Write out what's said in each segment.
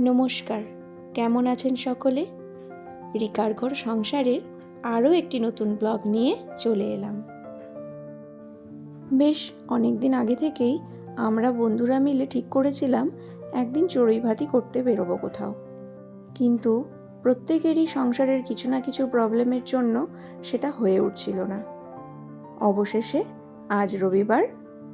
নমস্কার, কেমন আছেন সকলে? রিকার ঘর সংসারের আরও একটি নতুন ব্লগ নিয়ে চলে এলাম। বেশ অনেক দিন আগে থেকেই আমরা বন্ধুরা মিলে ঠিক করেছিলাম একদিন চড়ুই ভাতি করতে বেরোবো কোথাও। কিন্তু প্রত্যেকেরই সংসারের কিছু না কিছু প্রবলেমের জন্য সেটা হয়ে উঠছিল না। অবশেষে আজ রবিবার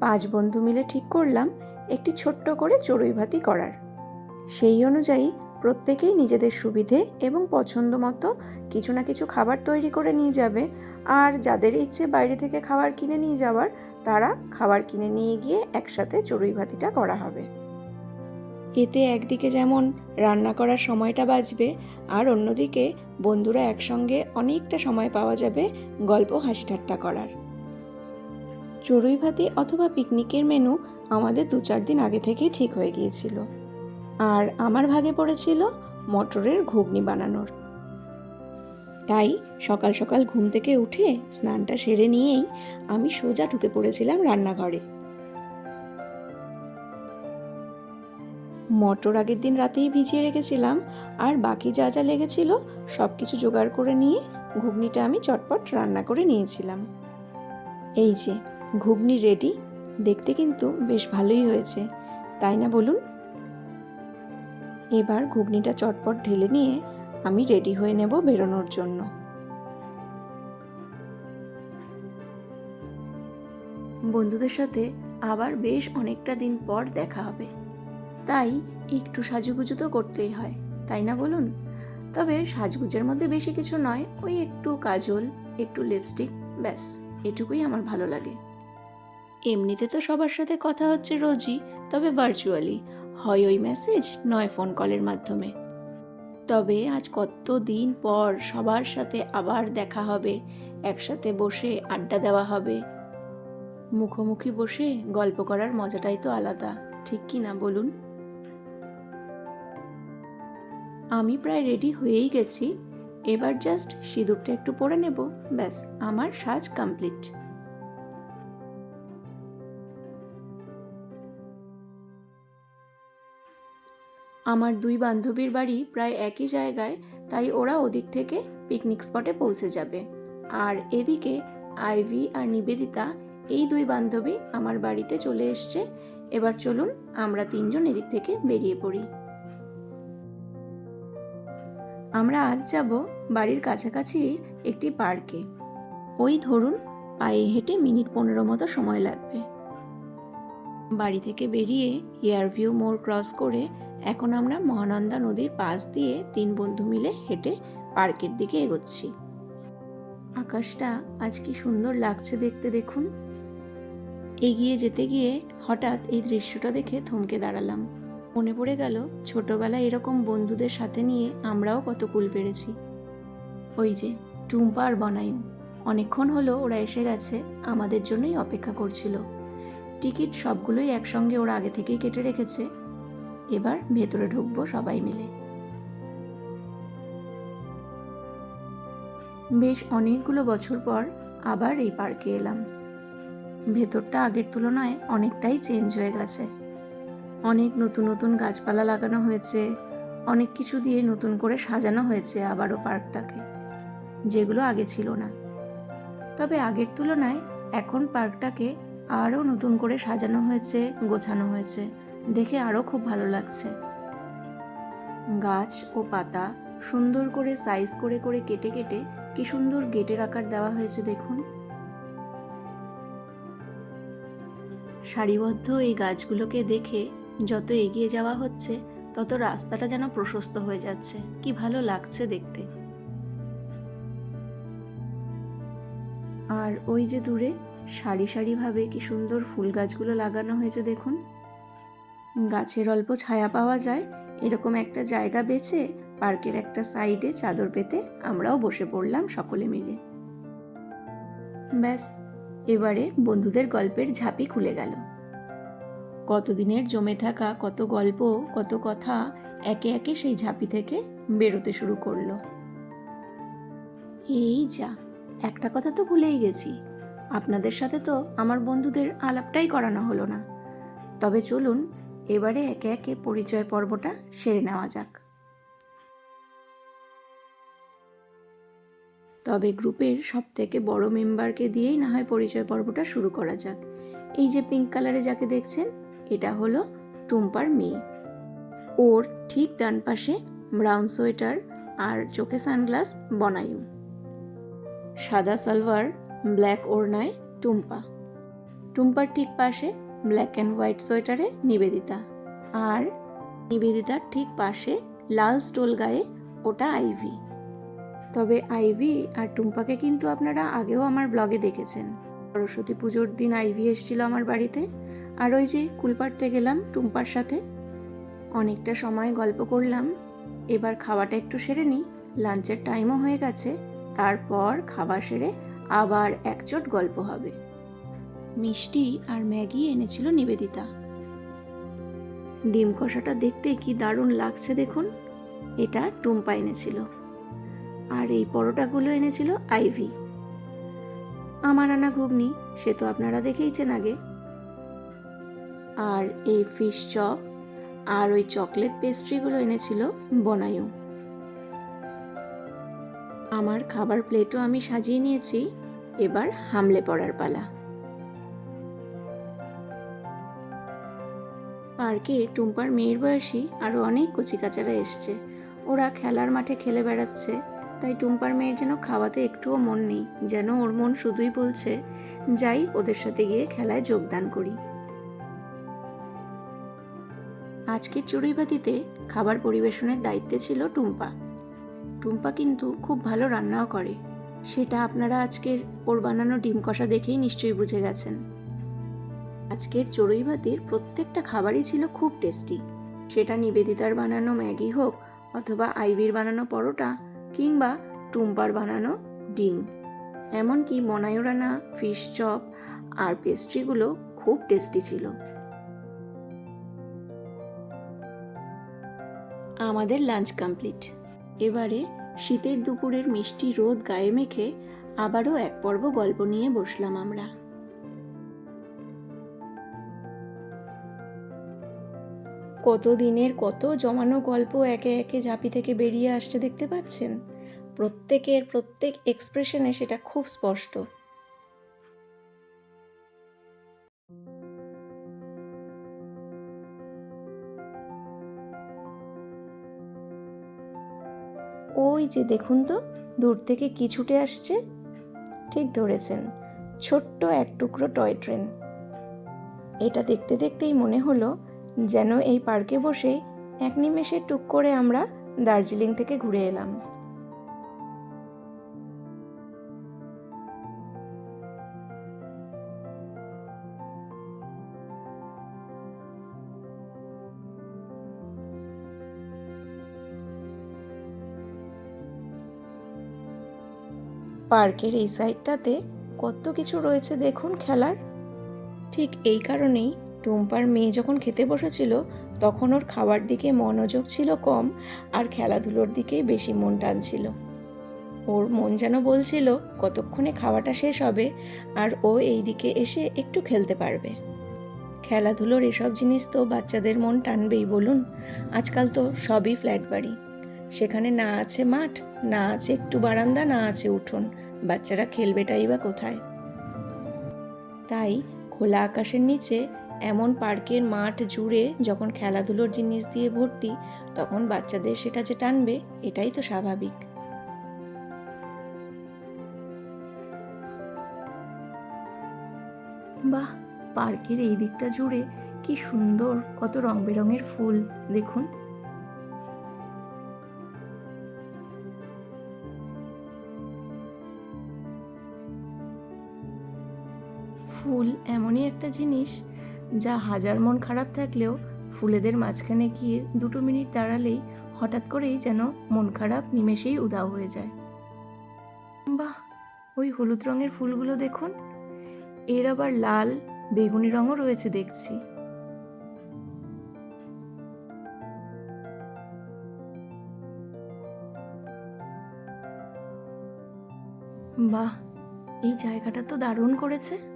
পাঁচ বন্ধু মিলে ঠিক করলাম একটি ছোট্ট করে চড়ুই ভাতি করার। সেই অনুযায়ী প্রত্যেকেই নিজেদের সুবিধে এবং পছন্দ মতো কিছু না কিছু খাবার তৈরি করে নিয়ে যাবে। আর যাদের ইচ্ছে বাইরে থেকে খাবার কিনে নিয়ে যাওয়ার, তারা খাবার কিনে নিয়ে গিয়ে একসাথে চড়ুই ভাতিটা করা হবে। এতে একদিকে যেমন রান্না করার সময়টা বাঁচবে, আর অন্যদিকে বন্ধুরা একসঙ্গে অনেকটা সময় পাওয়া যাবে গল্প হাসি ঠাট্টা করার। চড়ুই ভাতি অথবা পিকনিকের মেনু আমাদের দু চার দিন আগে থেকেই ঠিক হয়ে গিয়েছিল। আর আমার ভাগে পড়েছিল মটরের ঘুগনি বানানোর। তাই সকাল সকাল ঘুম থেকে উঠে স্নানটা সেরে নিয়েই আমি সোজা ঢুকে পড়েছিলাম রান্নাঘরে। মটর আগের দিন রাতেই ভিজিয়ে রেখেছিলাম আর বাকি যা যা লেগেছিল সব কিছু জোগাড় করে নিয়ে ঘুগনিটা আমি চটপট রান্না করে নিয়েছিলাম। এই যে, ঘুগনি রেডি দেখতে কিন্তু বেশ ভালোই হয়েছে। তাই না বলুন? এবার ঘুগনিটা চটপট ঢেলে নিয়ে আমি রেডি হয়ে নেব বেরোনোর জন্য। বন্ধুদের সাথে আবার বেশ অনেকটা দিন পর দেখা হবে। তাই একটু সাজুগুজু তো করতেই হয়, তাই না বলুন? তবে সাজগুজের মধ্যে বেশি কিছু নয়, ওই একটু কাজল, একটু লিপস্টিক ব্যাস, এটুকুই আমার ভালো লাগে। এমনিতে তো সবার সাথে কথা হচ্ছে রোজই, তবে ভার্চুয়ালি হয় ওই মেসেজ নয় ফোন কলের মাধ্যমে। তবে আজ কত দিন পর সবার সাথে আবার দেখা হবে, একসাথে বসে আড্ডা দেওয়া হবে। মুখোমুখি বসে গল্প করার মজাটাই তো আলাদা, ঠিক কি না বলুন? আমি প্রায় রেডি হয়েই গেছি, এবার জাস্ট সিঁদুরটা একটু পরে নেব, ব্যাস, আমার সাজ কমপ্লিট আমার দুই বান্ধবীর বাড়ি প্রায় একই জায়গায়, তাই ওরা ওদিক থেকে পিকনিক স্পটে পৌঁছে যাবে। আর এদিকে আইভি আর নিবেদিতা, এই দুই বান্ধবী আমার বাড়িতে চলে এসছে। এবার চলুন আমরা তিনজন এদিক থেকে বেরিয়ে পড়ি। আমরা আজ যাব বাড়ির কাছাকাছি একটি পার্কে। ওই ধরুন পায়ে হেঁটে মিনিট পনেরো মতো সময় লাগবে। বাড়ি থেকে বেরিয়ে এয়ারভিউ মোড় ক্রস করে এখন আমরা মহানন্দা নদীর পাশ দিয়ে তিন বন্ধু মিলে হেঁটে পার্কের দিকে এগোচ্ছি। আকাশটা আজ কি সুন্দর লাগছে দেখতে দেখুন। এগিয়ে যেতে গিয়ে হঠাৎ এই দৃশ্যটা দেখে থমকে দাঁড়ালাম। মনে পড়ে গেল, ছোটবেলায় এরকম বন্ধুদের সাথে নিয়ে আমরাও কত কুল পেরেছি। ওই যে, টুম্পা আর বনায়ু। অনেকক্ষণ হলো ওরা এসে গেছে, আমাদের জন্যই অপেক্ষা করছিল। টিকিট সবগুলোই একসঙ্গে ওরা আগে থেকেই কেটে রেখেছে। এবার ভেতরে ঢুকবো সবাই মিলে। বেশ অনেকগুলো বছর পর আবার এই পার্কে এলাম। ভেতরটা আগের তুলনায় অনেকটাই চেঞ্জ হয়ে গেছে। অনেক নতুন নতুন গাছপালা লাগানো হয়েছে, অনেক কিছু দিয়ে নতুন করে সাজানো হয়েছে আবারও পার্কটাকে, যেগুলো আগে ছিল না। তবে আগের তুলনায় এখন পার্কটাকে আরও নতুন করে সাজানো হয়েছে, গোছানো হয়েছে। দেখে আরও খুব ভালো লাগছে। গাছ ও পাতা সুন্দর করে সাইজ করে করে কেটে কেটে কি সুন্দর গেটের আকার দেওয়া হয়েছে দেখুন। সারিবদ্ধ এই গাছগুলোকে দেখে যত এগিয়ে যাওয়া হচ্ছে, তত রাস্তাটা যেন প্রশস্ত হয়ে যাচ্ছে। কি ভালো লাগছে দেখতে। আর ওই যে দূরে সারি সারিভাবে কি সুন্দর ফুল গাছগুলো লাগানো হয়েছে দেখুন। গাছের অল্প ছায়া পাওয়া যায়, এরকম একটা জায়গা বেছে পার্কের একটা সাইডে চাদর পেতে আমরাও বসে পড়লাম সকলে মিলে। ব্যাস, এবারে বন্ধুদের গল্পের ঝাঁপি খুলে গেল। কতদিনের জমে থাকা কত গল্প, কত কথা একে একে সেই ঝাঁপি থেকে বেরোতে শুরু করল। এই যা, একটা কথা তো ভুলেই গেছি। আপনাদের সাথে তো আমার বন্ধুদের আলাপটাই করানো হলো না। তবে চলুন এবারে একে একে পরিচয় পর্বটা সেরে নেওয়া যাক। তবে গ্রুপের সব থেকে বড় মেম্বারকে দিয়েই না হয় পরিচয় পর্বটা শুরু করা যাক। এই যে পিঙ্ক কালারে যাকে দেখছেন, এটা হলো টুম্পার মেয়ে। ওর ঠিক ডান পাশে ব্রাউন সোয়েটার আর চোখে সানগ্লাস বনায়ু। সাদা সালোয়ার, ব্ল্যাক ওড়নায় টুম্পা। টুম্পার ঠিক পাশে ব্ল্যাক অ্যান্ড হোয়াইট সোয়েটারে নিবেদিতা। আর নিবেদিতার ঠিক পাশে লাল স্টোল গায়ে ওটা আইভি। তবে আইভি আর টুম্পাকে কিন্তু আপনারা আগেও আমার ব্লগে দেখেছেন। সরস্বতী পুজোর দিন আইভি এসেছিল আমার বাড়িতে। আর ওই যে কুলপাড়তে গেলাম টুম্পার সাথে। অনেকটা সময় গল্প করলাম। এবার খাওয়াটা একটু সেরে নিই। লাঞ্চের টাইমও হয়ে গেছে। তারপর খাবার সেরে আবার একচোট গল্প হবে। মিষ্টি আর ম্যাগি এনেছিল নিবেদিতা। ডিম কষাটা দেখতে কি দারুণ লাগছে দেখুন, এটা টুম্পা এনেছিল। আর এই পরোটাগুলো এনেছিল আইভি। আমার আনা ঘুগনি, সে তো আপনারা দেখেইছেন আগে। আর এই ফিশ চপ আর ওই চকলেট পেস্ট্রিগুলো এনেছিল বনায়ু। আমার খাবার প্লেটও আমি সাজিয়ে নিয়েছি, এবার হামলে পড়ার পালা। পার্কে টুম্পার মেয়ের বয়সী আরও অনেক কচিকাচারা এসছে। ওরা খেলার মাঠে খেলে বেড়াচ্ছে, তাই টুম্পার মেয়ের যেন খাওয়াতে একটুও মন নেই, যেন ওর মন শুধুই বলছে, যাই, ওদের সাথে গিয়ে খেলায় যোগদান করি। আজকের চড়ুইবাতিতে খাবার পরিবেশনের দায়িত্বে ছিল টুম্পা। টুম্পা কিন্তু খুব ভালো রান্নাও করে। সেটা আপনারা আজকের ওর বানানো ডিম কষা দেখেই নিশ্চয়ই বুঝে গেছেন। আজকের চড়ুইভাতির প্রত্যেকটা খাবারই ছিল খুব টেস্টি। সেটা নিবেদিতার বানানো ম্যাগি হোক অথবা আইভির বানানো পরোটা কিংবা টুম্পার বানানো ডিম। এমনকি মনায়ুরানা, ফিশ চপ আর পেস্ট্রিগুলো খুব টেস্টি ছিল। আমাদের লাঞ্চ কমপ্লিট। এবারে শীতের দুপুরের মিষ্টি রোদ গায়ে মেখে আবারও এক পর্ব গল্প নিয়ে বসলাম আমরা। কত দিনের কত জমানো গল্প একে একে ঝাঁপি থেকে বেরিয়ে আসছে দেখতে পাচ্ছেন? প্রত্যেকের প্রত্যেক এক্সপ্রেশনে সেটা খুব স্পষ্ট। ওই যে দেখুন তো, দূর থেকে কি ছুটে আসছে। ঠিক ধরেছেন, ছোট্ট এক টুকরো টয় ট্রেন। এটা দেখতে দেখতেই মনে হলো যেন এই পার্কে বসে এক নিমেষে টুক করে আমরা দার্জিলিং থেকে ঘুরে এলাম। পার্কের এই সাইডটাতে কত কিছু রয়েছে দেখুন খেলার। ঠিক এই কারণেই টুম্পার মেয়ে যখন খেতে বসেছিল, তখন ওর খাবার দিকে মনোযোগ ছিল কম আর খেলাধুলোর দিকেই বেশি মন টানছিল। ওর মন যেন বলছিল, কতক্ষণে খাওয়াটা শেষ হবে আর ও এই দিকে এসে একটু খেলতে পারবে? খেলাধুলোর এসব জিনিস তো বাচ্চাদের মন টানবেই বলুন। আজকাল তো সবই ফ্ল্যাট বাড়ি। সেখানে না আছে মাঠ, না আছে একটু বারান্দা, না আছে উঠোন। বাচ্চারা খেলবেটাই বা কোথায়? তাই খোলা আকাশের নিচে এমন পার্কের মাঠ জুড়ে যখন খেলাধুলোর জিনিস দিয়ে ভর্তি, তখন বাচ্চাদের সেটা যে টানবে, এটাই তো স্বাভাবিক। বাহ, পার্কের এই দিকটা জুড়ে কি সুন্দর, কত রং বেরঙের ফুল, দেখুন। ফুল এমনই একটা জিনিস যা হাজার মন খারাপ থাকলেও ফুলেদের মাঝখানে গিয়ে দুটো মিনিট দাঁড়ালেই হঠাৎ করেই যেন মন খারাপ নিমেষেই উদাও হয়ে যায়। বাহ, ওই হলুদ রঙের ফুলগুলো দেখুন। এর আবার লাল, বেগুনি রঙও রয়েছে দেখছি। বাহ, এই জায়গাটা তো দারুণ করেছে।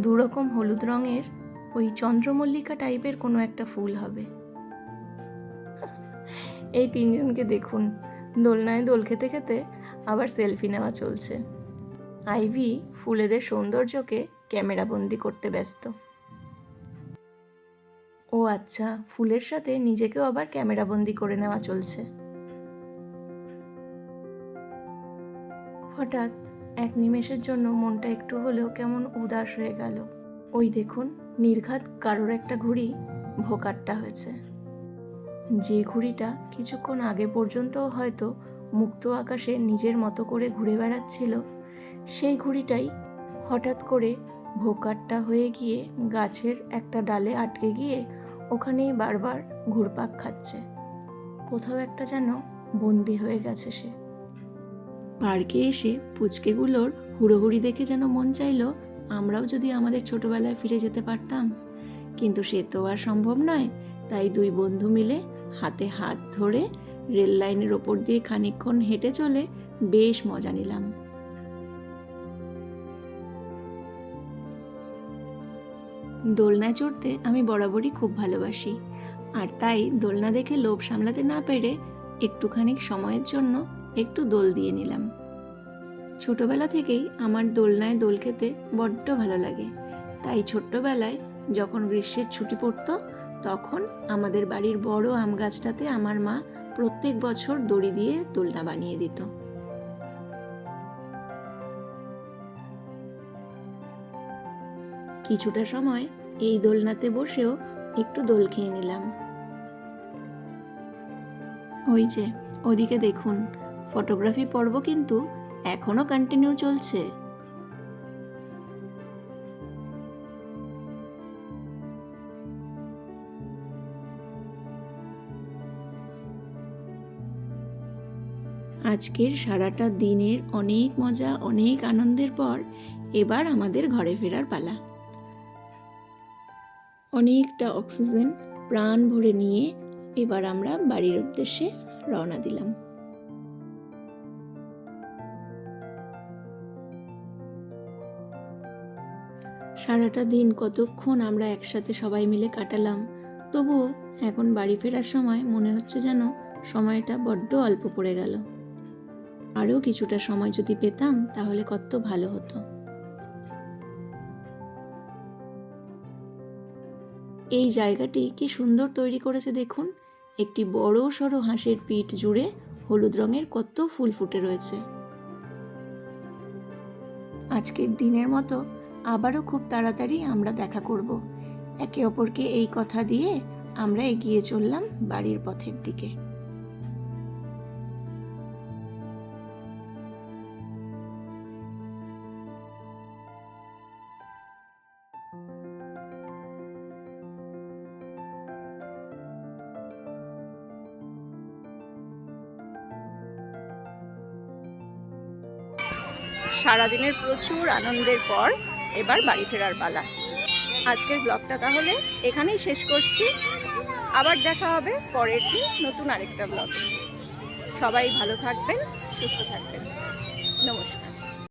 দুরকম হলুদ রঙের ওই চন্দ্রমল্লিকা টাইপের কোনো একটা ফুল হবে। এই তিনজনকে দেখুন, দোলনায় দোল খেতে খেতে আবার সেলফি নেওয়া চলছে। আইভি ফুলেদের সৌন্দর্যকে ক্যামেরাবন্দি করতে ব্যস্ত। ও আচ্ছা ফুলের সাথে নিজেকেও আবার ক্যামেরাবন্দি করে নেওয়া চলছে। হঠাৎ এক নিমেষের জন্য মনটা একটু হলেও কেমন উদাস হয়ে গেল। ওই দেখুন, নির্ঘাত কারোর একটা ঘুড়ি ভোকাট্টা হয়েছে। যে ঘুড়িটা কিছুক্ষণ আগে পর্যন্ত হয়তো মুক্ত আকাশে নিজের মতো করে ঘুরে বেড়াচ্ছিল, সেই ঘুড়িটাই হঠাৎ করে ভোকাট্টা হয়ে গিয়ে গাছের একটা ডালে আটকে গিয়ে ওখানেই বারবার ঘুরপাক খাচ্ছে। কোথাও একটা যেন বন্দি হয়ে গেছে সে। পার্কে এসে পুচকেগুলোর হুড়োহুড়ি দেখে যেন মন চাইলো, আমরাও যদি আমাদের ছোটবেলায় ফিরে যেতে পারতাম। কিন্তু সে তো আর সম্ভব নয়। তাই দুই বন্ধু মিলে হাতে হাত ধরে রেল লাইনের ওপর দিয়ে খানিকক্ষণ হেঁটে চলে বেশ মজা নিলাম। দোলনায় চড়তে আমি বরাবরই খুব ভালোবাসি। আর তাই দোলনা দেখে লোভ সামলাতে না পেরে একটুখানি সময়ের জন্য একটু দোল দিয়ে নিলাম। ছোটবেলা থেকেই আমার দোলনায় দোল খেতে বড্ড ভালো লাগে। তাই ছোট্টবেলায় যখন গ্রীষ্মের ছুটি পড়তো, তখন আমাদের বাড়ির বড় আম গাছটাতে আমার মা প্রত্যেক বছর দড়ি দিয়ে দোলনা বানিয়ে দিত। কিছুটা সময় এই দোলনাতে বসেও একটু দোল খেয়ে নিলাম। ওই যে, ওদিকে দেখুন ফটোগ্রাফি পর্ব কিন্তু এখনও কন্টিনিউ চলছে। আজকের সারাটা দিনের অনেক মজা, অনেক আনন্দের পর এবার আমাদের ঘরে ফেরার পালা। অনেকটা অক্সিজেন প্রাণ ভরে নিয়ে এবার আমরা বাড়ির উদ্দেশ্যে রওনা দিলাম। সারাটা দিন কতক্ষণ আমরা একসাথে সবাই মিলে কাটালাম। তবুও এখন বাড়ি ফেরার সময় মনে হচ্ছে যেন সময়টা বড্ড অল্প পড়ে গেল। আরও কিছুটা সময় যদি পেতাম, তাহলে কত ভালো হতো। এই জায়গাটি কি সুন্দর তৈরি করেছে দেখুন। একটি বড় সড়ো হাঁসের পিঠ জুড়ে হলুদ রঙের কত ফুল ফুটে রয়েছে। আজকের দিনের মতো আবারও খুব তাড়াতাড়ি আমরা দেখা করব। একে অপরকে এই কথা দিয়ে আমরা এগিয়ে চললাম বাড়ির পথের দিকে। সারাদিনের প্রচুর আনন্দের পর এবার বাড়ি ফেরার পালা। আজকের ব্লগটা তাহলে এখানেই শেষ করছি। আবার দেখা হবে পরের দিন নতুন আরেকটা ব্লগ। সবাই ভালো থাকবেন, সুস্থ থাকবেন।